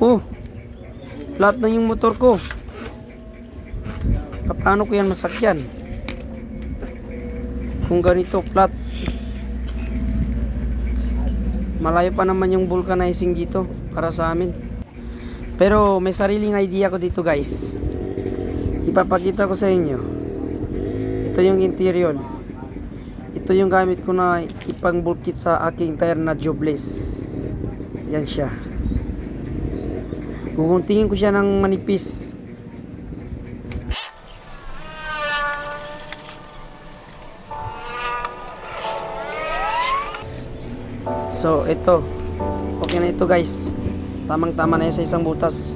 Oh, flat na yung motor ko. Paano ko yan masakyan? Kung ganito, flat. Malayo pa naman yung vulcanizing dito para sa amin. Pero may sariling idea ko dito guys. Ipapakita ko sa inyo. Ito yung interior. Ito yung gamit ko na ipang bulkit sa aking tire na jobless. Yan siya. Kukuntingin ko siya ng manipis. So, ito. Okay na ito guys. Tamang-tama na sa isang butas.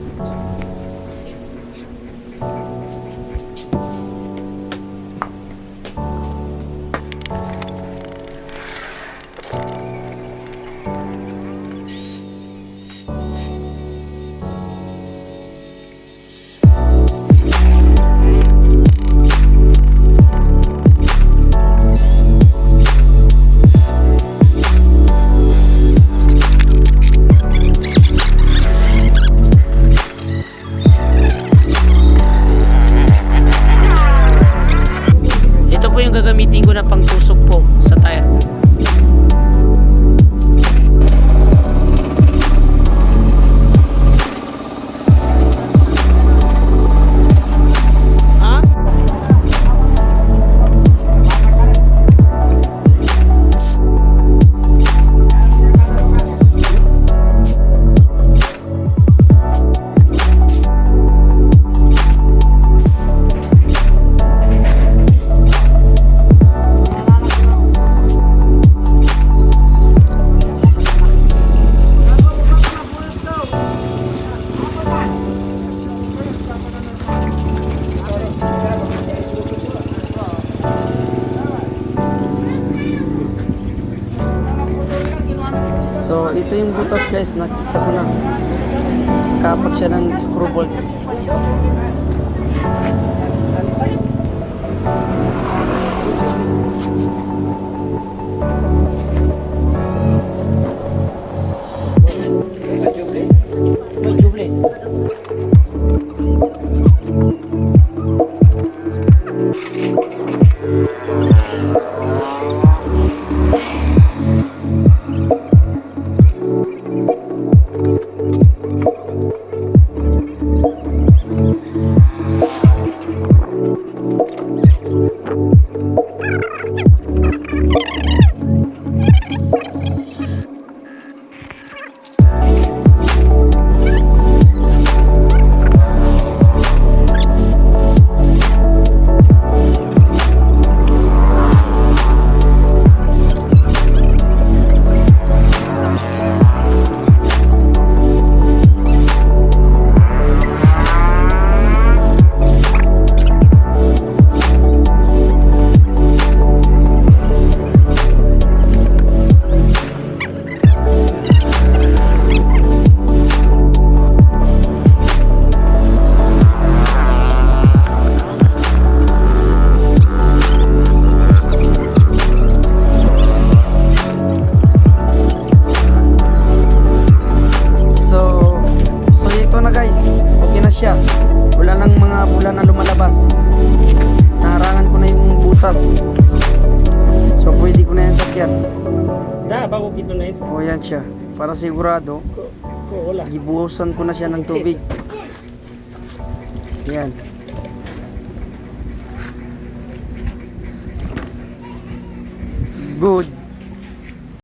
So, ito yung butas guys, nakita ko na. Kapat siya ng screw bolt. Bago kito na ito. O yan siya. Para sigurado, Ko, ko, wala. gibuhusan ko na siya ng tubig. Yan. Good.